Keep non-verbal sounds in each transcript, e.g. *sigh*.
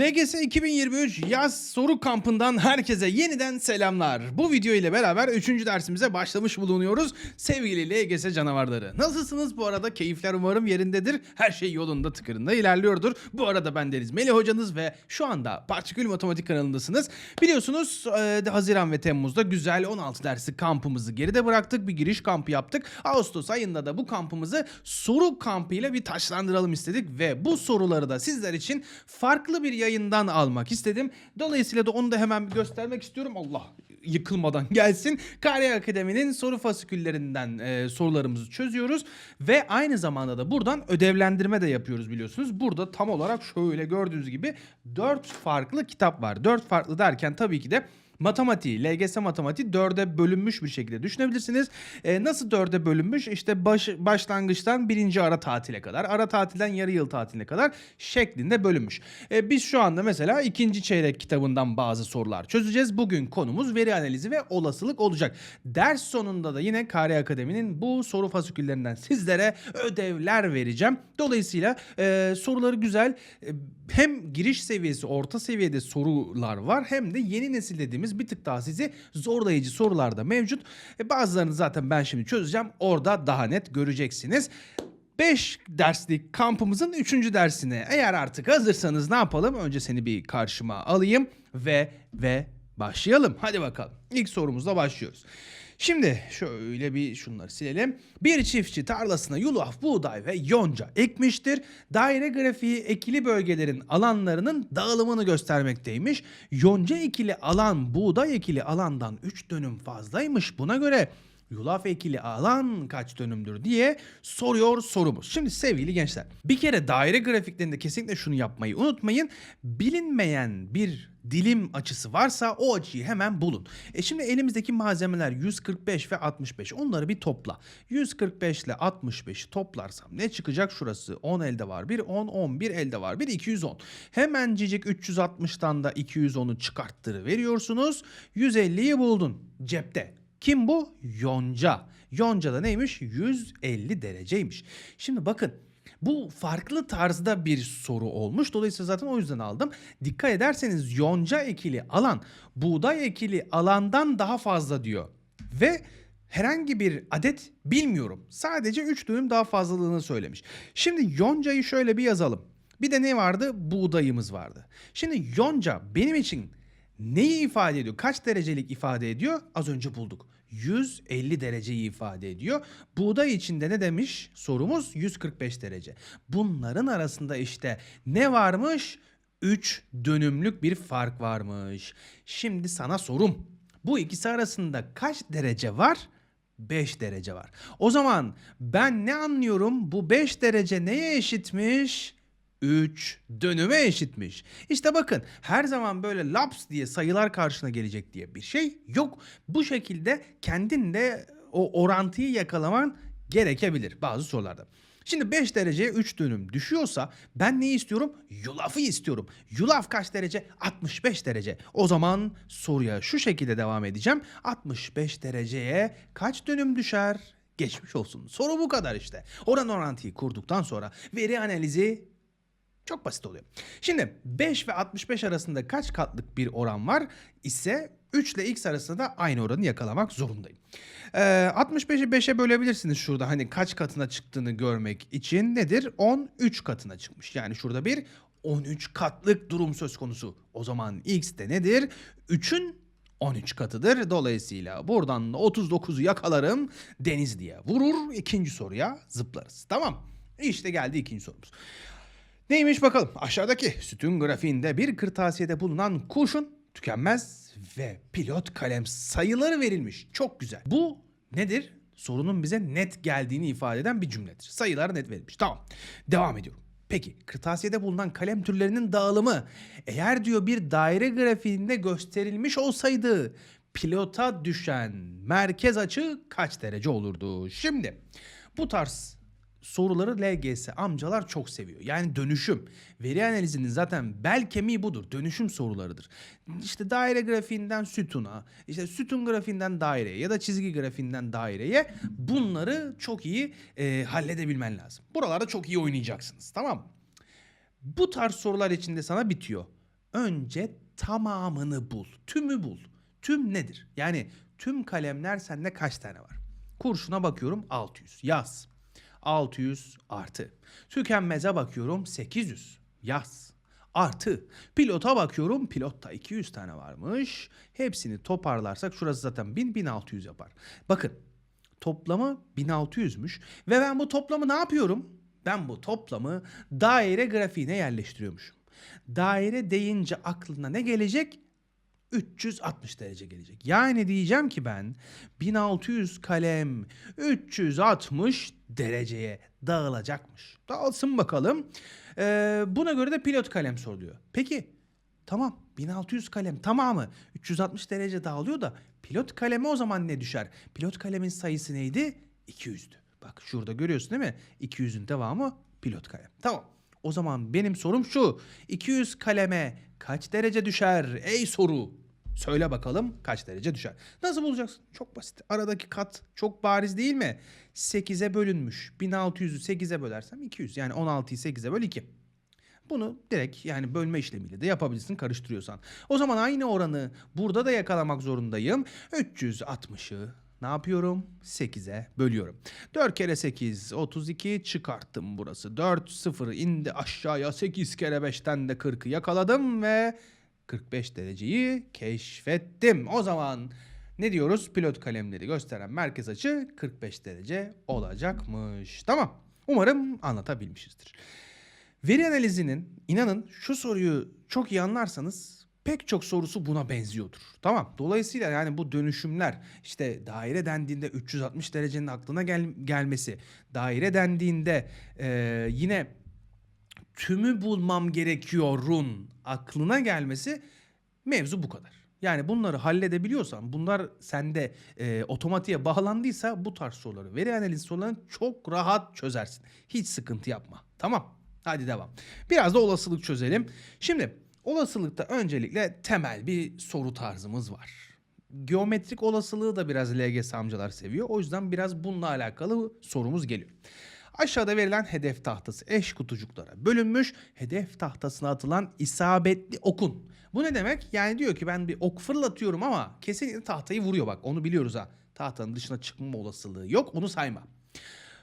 LGS 2023 yaz soru kampından herkese yeniden selamlar. Bu video ile beraber 3. dersimize başlamış bulunuyoruz. Sevgili LGS canavarları. Nasılsınız bu arada? Keyifler umarım yerindedir. Her şey yolunda tıkırında ilerliyordur. Bu arada ben Deniz Melih hocanız ve şu anda Partikül Matematik kanalındasınız. Biliyorsunuz e, Haziran ve Temmuz'da güzel 16 dersi kampımızı geride bıraktık. Bir giriş kampı yaptık. Ağustos ayında da bu kampımızı soru kampıyla bir taşlandıralım istedik ve bu soruları da sizler için farklı bir yayından almak istedim. Dolayısıyla da onu da hemen göstermek istiyorum. Allah yıkılmadan *laughs* gelsin. Kariyer Akademi'nin soru fasiküllerinden e, sorularımızı çözüyoruz ve aynı zamanda da buradan ödevlendirme de yapıyoruz biliyorsunuz. Burada tam olarak şöyle gördüğünüz gibi 4 farklı kitap var. 4 farklı derken tabii ki de matematiği, LGS matematiği dörde bölünmüş bir şekilde düşünebilirsiniz. Ee, nasıl dörde bölünmüş? İşte baş, başlangıçtan birinci ara tatile kadar, ara tatilden yarı yıl tatiline kadar şeklinde bölünmüş. Ee, biz şu anda mesela ikinci çeyrek kitabından bazı sorular çözeceğiz. Bugün konumuz veri analizi ve olasılık olacak. Ders sonunda da yine Kare Akademi'nin bu soru fasiküllerinden sizlere ödevler vereceğim. Dolayısıyla e, soruları güzel. E, hem giriş seviyesi, orta seviyede sorular var hem de yeni nesil dediğimiz bir tık daha sizi zorlayıcı sorular da mevcut. E, bazılarını zaten ben şimdi çözeceğim. Orada daha net göreceksiniz. 5 derslik kampımızın 3. dersine eğer artık hazırsanız ne yapalım? Önce seni bir karşıma alayım ve ve başlayalım. Hadi bakalım. İlk sorumuzla başlıyoruz. Şimdi şöyle bir şunları silelim. Bir çiftçi tarlasına yulaf, buğday ve yonca ekmiştir. Daire grafiği ekili bölgelerin alanlarının dağılımını göstermekteymiş. Yonca ekili alan buğday ekili alandan 3 dönüm fazlaymış. Buna göre yulaf ekili alan kaç dönümdür diye soruyor sorumuz. Şimdi sevgili gençler bir kere daire grafiklerinde kesinlikle şunu yapmayı unutmayın. Bilinmeyen bir dilim açısı varsa o açıyı hemen bulun. E şimdi elimizdeki malzemeler 145 ve 65. Onları bir topla. 145 ile 65'i toplarsam ne çıkacak? Şurası 10 elde var. Bir 10, 11 elde var. Bir 210. Hemencicik 360'tan da 210'u çıkarttırı veriyorsunuz. 150'yi buldun cepte. Kim bu? Yonca. Yonca da neymiş? 150 dereceymiş. Şimdi bakın bu farklı tarzda bir soru olmuş. Dolayısıyla zaten o yüzden aldım. Dikkat ederseniz yonca ekili alan buğday ekili alandan daha fazla diyor. Ve herhangi bir adet bilmiyorum. Sadece 3 dönüm daha fazlalığını söylemiş. Şimdi yoncayı şöyle bir yazalım. Bir de ne vardı? Buğdayımız vardı. Şimdi yonca benim için neyi ifade ediyor? Kaç derecelik ifade ediyor? Az önce bulduk. 150 dereceyi ifade ediyor. Buğday içinde ne demiş? Sorumuz 145 derece. Bunların arasında işte ne varmış? 3 dönümlük bir fark varmış. Şimdi sana sorum. Bu ikisi arasında kaç derece var? 5 derece var. O zaman ben ne anlıyorum? Bu 5 derece neye eşitmiş? 3 dönüme eşitmiş. İşte bakın her zaman böyle laps diye sayılar karşına gelecek diye bir şey yok. Bu şekilde kendin de o orantıyı yakalaman gerekebilir bazı sorularda. Şimdi 5 dereceye 3 dönüm düşüyorsa ben neyi istiyorum? Yulafı istiyorum. Yulaf kaç derece? 65 derece. O zaman soruya şu şekilde devam edeceğim. 65 dereceye kaç dönüm düşer? Geçmiş olsun. Soru bu kadar işte. Oran orantıyı kurduktan sonra veri analizi çok basit oluyor. Şimdi 5 ve 65 arasında kaç katlık bir oran var ise 3 ile x arasında da aynı oranı yakalamak zorundayım. Ee, 65'i 5'e bölebilirsiniz şurada hani kaç katına çıktığını görmek için nedir? 13 katına çıkmış. Yani şurada bir 13 katlık durum söz konusu. O zaman x de nedir? 3'ün 13 katıdır. Dolayısıyla buradan da 39'u yakalarım deniz diye vurur. ikinci soruya zıplarız. Tamam. İşte geldi ikinci sorumuz. Neymiş bakalım aşağıdaki sütun grafiğinde bir kırtasiyede bulunan kurşun tükenmez ve pilot kalem sayıları verilmiş. Çok güzel. Bu nedir? Sorunun bize net geldiğini ifade eden bir cümledir. Sayılar net verilmiş. Tamam. Devam ediyorum. Peki kırtasiyede bulunan kalem türlerinin dağılımı eğer diyor bir daire grafiğinde gösterilmiş olsaydı pilota düşen merkez açı kaç derece olurdu? Şimdi bu tarz soruları LGS amcalar çok seviyor. Yani dönüşüm. Veri analizinin zaten bel kemiği budur. Dönüşüm sorularıdır. İşte daire grafiğinden sütuna, işte sütun grafiğinden daireye ya da çizgi grafiğinden daireye bunları çok iyi e, halledebilmen lazım. Buralarda çok iyi oynayacaksınız. Tamam? Bu tarz sorular içinde sana bitiyor. önce tamamını bul. Tümü bul. Tüm nedir? Yani tüm kalemler sende kaç tane var? Kurşuna bakıyorum 600. Yaz. 600 artı. Tükenmeze bakıyorum 800. Yaz. Artı. Pilota bakıyorum pilotta 200 tane varmış. Hepsini toparlarsak şurası zaten 1000 1600 yapar. Bakın toplamı 1600'müş ve ben bu toplamı ne yapıyorum? Ben bu toplamı daire grafiğine yerleştiriyormuşum. Daire deyince aklına ne gelecek? 360 derece gelecek. Yani diyeceğim ki ben 1600 kalem 360 dereceye dağılacakmış. Dağılsın bakalım. Ee, buna göre de pilot kalem soruluyor. Peki tamam 1600 kalem tamamı 360 derece dağılıyor da pilot kaleme o zaman ne düşer? Pilot kalemin sayısı neydi? 200'dü. Bak şurada görüyorsun değil mi? 200'ün devamı pilot kalem. Tamam. O zaman benim sorum şu. 200 kaleme kaç derece düşer? Ey soru. Söyle bakalım kaç derece düşer? Nasıl bulacaksın? Çok basit. Aradaki kat çok bariz değil mi? 8'e bölünmüş. 1600'ü 8'e bölersem 200. Yani 16'yı 8'e böl 2. Bunu direkt yani bölme işlemiyle de yapabilirsin karıştırıyorsan. O zaman aynı oranı burada da yakalamak zorundayım. 360'ı ne yapıyorum? 8'e bölüyorum. 4 kere 8 32 çıkarttım burası. 4 0 indi aşağıya 8 kere 5'ten de 40'ı yakaladım ve 45 dereceyi keşfettim. O zaman ne diyoruz? Pilot kalemleri gösteren merkez açı 45 derece olacakmış. Tamam. Umarım anlatabilmişizdir. Veri analizinin inanın şu soruyu çok iyi anlarsanız pek çok sorusu buna benziyordur. Tamam. Dolayısıyla yani bu dönüşümler işte daire dendiğinde 360 derecenin aklına gel- gelmesi, daire dendiğinde e, yine tümü bulmam gerekiyorun aklına gelmesi mevzu bu kadar. Yani bunları halledebiliyorsan, bunlar sende e, otomatiğe bağlandıysa bu tarz soruları, veri analizi sorularını çok rahat çözersin. Hiç sıkıntı yapma. Tamam. Hadi devam. Biraz da olasılık çözelim. Şimdi olasılıkta öncelikle temel bir soru tarzımız var. Geometrik olasılığı da biraz LGS amcalar seviyor. O yüzden biraz bununla alakalı sorumuz geliyor. Aşağıda verilen hedef tahtası eş kutucuklara bölünmüş. Hedef tahtasına atılan isabetli okun. Bu ne demek? Yani diyor ki ben bir ok fırlatıyorum ama kesinlikle tahtayı vuruyor bak onu biliyoruz ha. Tahtanın dışına çıkma olasılığı yok onu sayma.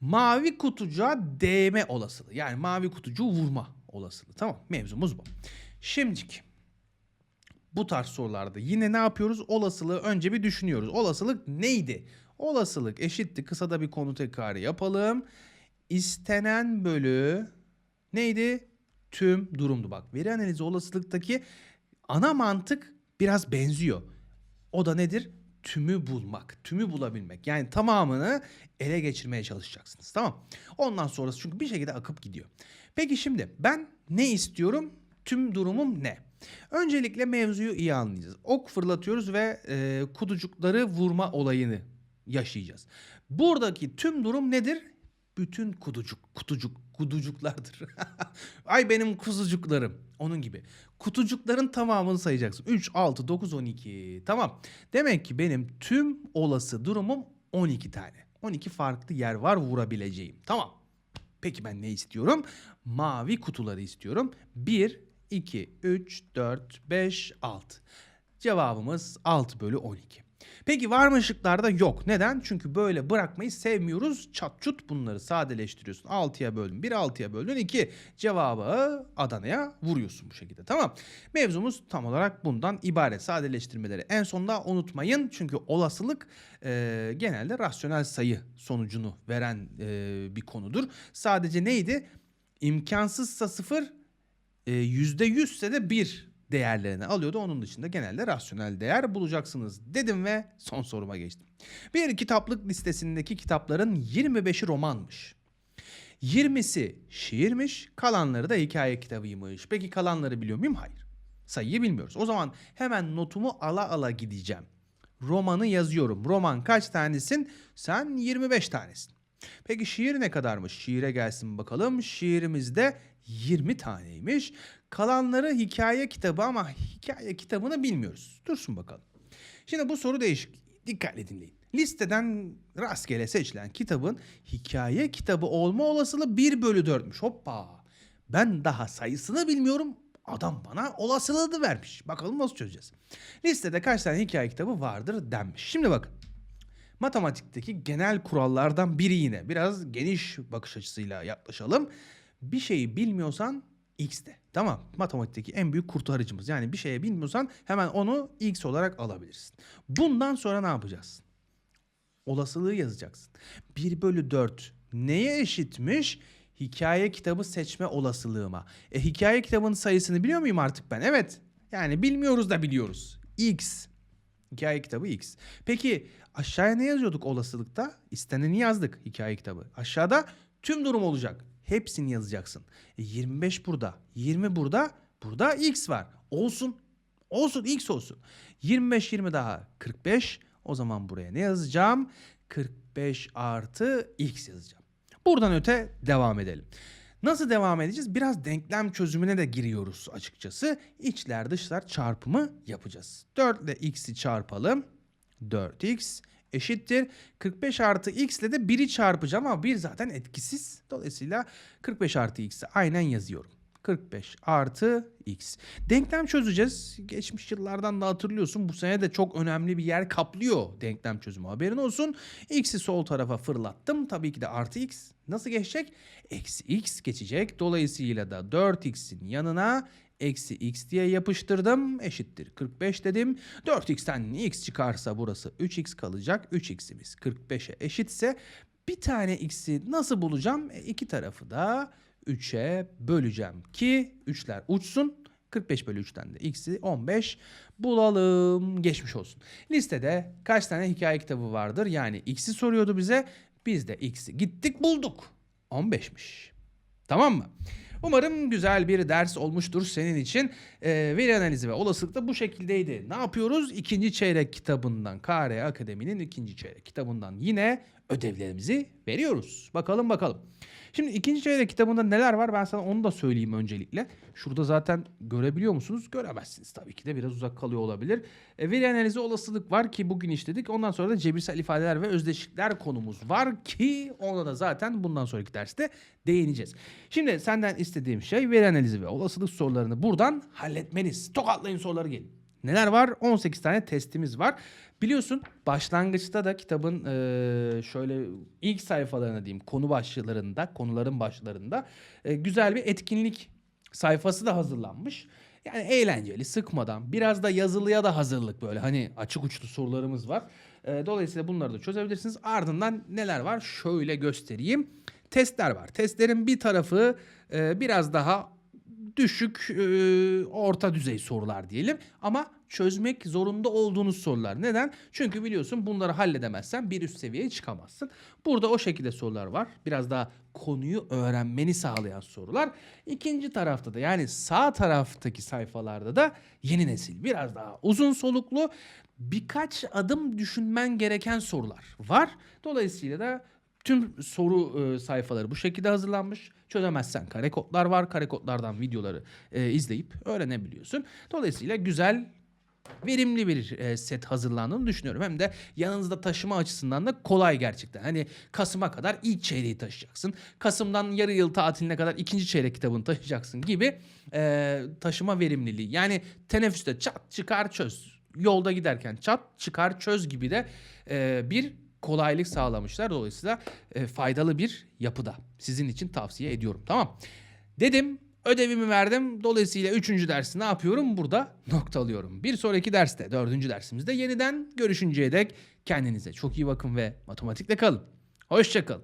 Mavi kutucuğa değme olasılığı. Yani mavi kutucuğu vurma olasılığı. Tamam mevzumuz bu. Şimdiki bu tarz sorularda yine ne yapıyoruz? Olasılığı önce bir düşünüyoruz. Olasılık neydi? Olasılık eşitti. Kısada bir konu tekrarı yapalım. İstenen bölü neydi? Tüm durumdu. Bak veri analizi olasılıktaki ana mantık biraz benziyor. O da nedir? Tümü bulmak, tümü bulabilmek. Yani tamamını ele geçirmeye çalışacaksınız. Tamam. Ondan sonrası çünkü bir şekilde akıp gidiyor. Peki şimdi ben ne istiyorum? Tüm durumum ne? Öncelikle mevzuyu iyi anlayacağız. Ok fırlatıyoruz ve e, kutucukları vurma olayını yaşayacağız. Buradaki tüm durum nedir? Bütün kutucuk, kutucuk, kutucuklardır. *laughs* Ay benim kuzucuklarım. Onun gibi. Kutucukların tamamını sayacaksın. 3, 6, 9, 12. Tamam. Demek ki benim tüm olası durumum 12 tane. 12 farklı yer var vurabileceğim. Tamam. Peki ben ne istiyorum? Mavi kutuları istiyorum. 1, 2, 3, 4, 5, 6. Cevabımız 6 bölü 12. Peki var? Yok. Neden? Çünkü böyle bırakmayı sevmiyoruz. Çat çut bunları sadeleştiriyorsun. 6'ya böldün 1, 6'ya böldün 2. Cevabı Adana'ya vuruyorsun bu şekilde. Tamam. Mevzumuz tam olarak bundan ibaret. Sadeleştirmeleri en sonda unutmayın. Çünkü olasılık e, genelde rasyonel sayı sonucunu veren e, bir konudur. Sadece neydi? İmkansızsa 0, e, %100 ise de 1 değerlerini alıyordu. Onun dışında genelde rasyonel değer bulacaksınız dedim ve son soruma geçtim. Bir kitaplık listesindeki kitapların 25'i romanmış. 20'si şiirmiş, kalanları da hikaye kitabıymış. Peki kalanları biliyor muyum? Hayır. Sayıyı bilmiyoruz. O zaman hemen notumu ala ala gideceğim. Romanı yazıyorum. Roman kaç tanesin? Sen 25 tanesin. Peki şiir ne kadarmış? Şiire gelsin bakalım. Şiirimizde 20 taneymiş. Kalanları hikaye kitabı ama hikaye kitabını bilmiyoruz. Dursun bakalım. Şimdi bu soru değişik. Dikkatle dinleyin. Listeden rastgele seçilen kitabın hikaye kitabı olma olasılığı 1 bölü 4'müş. Hoppa. Ben daha sayısını bilmiyorum Adam bana olasılığı da vermiş. Bakalım nasıl çözeceğiz. Listede kaç tane hikaye kitabı vardır denmiş. Şimdi bakın. Matematikteki genel kurallardan biri yine. Biraz geniş bakış açısıyla yaklaşalım. Bir şeyi bilmiyorsan x de. Tamam. Matematikteki en büyük kurtarıcımız. Yani bir şeye bilmiyorsan hemen onu x olarak alabilirsin. Bundan sonra ne yapacağız? Olasılığı yazacaksın. 1 bölü 4 neye eşitmiş? Hikaye kitabı seçme olasılığıma. E hikaye kitabının sayısını biliyor muyum artık ben? Evet. Yani bilmiyoruz da biliyoruz. X. Hikaye kitabı X. Peki aşağıya ne yazıyorduk olasılıkta? İsteneni yazdık hikaye kitabı. Aşağıda tüm durum olacak. Hepsini yazacaksın. E 25 burada, 20 burada, burada X var. Olsun. Olsun X olsun. 25 20 daha 45. O zaman buraya ne yazacağım? 45 artı X yazacağım. Buradan öte devam edelim. Nasıl devam edeceğiz? Biraz denklem çözümüne de giriyoruz açıkçası. İçler dışlar çarpımı yapacağız. 4 ile x'i çarpalım. 4x eşittir. 45 artı x ile de 1'i çarpacağım ama 1 zaten etkisiz. Dolayısıyla 45 artı x'i aynen yazıyorum. 45 artı x. Denklem çözeceğiz. Geçmiş yıllardan da hatırlıyorsun. Bu sene de çok önemli bir yer kaplıyor denklem çözümü. Haberin olsun. X'i sol tarafa fırlattım. Tabii ki de artı x. Nasıl geçecek? Eksi x geçecek. Dolayısıyla da 4x'in yanına eksi x diye yapıştırdım. Eşittir 45 dedim. 4x'ten x çıkarsa burası 3x kalacak. 3x'imiz 45'e eşitse bir tane x'i nasıl bulacağım? E, iki tarafı da 3'e böleceğim ki 3'ler uçsun. 45 bölü 3'ten de x'i 15 bulalım. Geçmiş olsun. Listede kaç tane hikaye kitabı vardır? Yani x'i soruyordu bize. Biz de x'i gittik bulduk. 15'miş. Tamam mı? Umarım güzel bir ders olmuştur senin için. Ee, veri analizi ve olasılık da bu şekildeydi. Ne yapıyoruz? İkinci çeyrek kitabından, KR Akademi'nin ikinci çeyrek kitabından yine ödevlerimizi veriyoruz. Bakalım bakalım. Şimdi ikinci çeyrek kitabında neler var ben sana onu da söyleyeyim öncelikle. Şurada zaten görebiliyor musunuz? Göremezsiniz tabii ki de biraz uzak kalıyor olabilir. E, veri analizi olasılık var ki bugün işledik. Ondan sonra da cebirsel ifadeler ve özdeşlikler konumuz var ki ona da zaten bundan sonraki derste değineceğiz. Şimdi senden istediğim şey veri analizi ve olasılık sorularını buradan halletmeniz. Tokatlayın soruları gelin. Neler var? 18 tane testimiz var. Biliyorsun başlangıçta da kitabın eee, şöyle ilk sayfalarına diyeyim konu başlıklarında, konuların başlarında eee, güzel bir etkinlik sayfası da hazırlanmış. Yani eğlenceli, sıkmadan, biraz da yazılıya da hazırlık böyle hani açık uçlu sorularımız var. Eee, dolayısıyla bunları da çözebilirsiniz. Ardından neler var? Şöyle göstereyim. Testler var. Testlerin bir tarafı eee, biraz daha düşük e, orta düzey sorular diyelim ama çözmek zorunda olduğunuz sorular. Neden? Çünkü biliyorsun bunları halledemezsen bir üst seviyeye çıkamazsın. Burada o şekilde sorular var. Biraz daha konuyu öğrenmeni sağlayan sorular. İkinci tarafta da yani sağ taraftaki sayfalarda da yeni nesil biraz daha uzun soluklu birkaç adım düşünmen gereken sorular var. Dolayısıyla da Tüm soru e, sayfaları bu şekilde hazırlanmış. Çözemezsen kare kodlar var. Kare kodlardan videoları e, izleyip öğrenebiliyorsun. Dolayısıyla güzel verimli bir e, set hazırlandığını düşünüyorum. Hem de yanınızda taşıma açısından da kolay gerçekten. Hani Kasım'a kadar ilk çeyreği taşıyacaksın. Kasım'dan yarı yıl tatiline kadar ikinci çeyrek kitabını taşıyacaksın gibi e, taşıma verimliliği. Yani teneffüste çat çıkar çöz. Yolda giderken çat çıkar çöz gibi de e, bir kolaylık sağlamışlar. Dolayısıyla e, faydalı bir yapıda. Sizin için tavsiye ediyorum. Tamam. Dedim ödevimi verdim. Dolayısıyla üçüncü dersi ne yapıyorum? Burada nokta alıyorum. Bir sonraki derste, dördüncü dersimizde yeniden görüşünceye dek kendinize çok iyi bakın ve matematikle kalın. Hoşçakalın.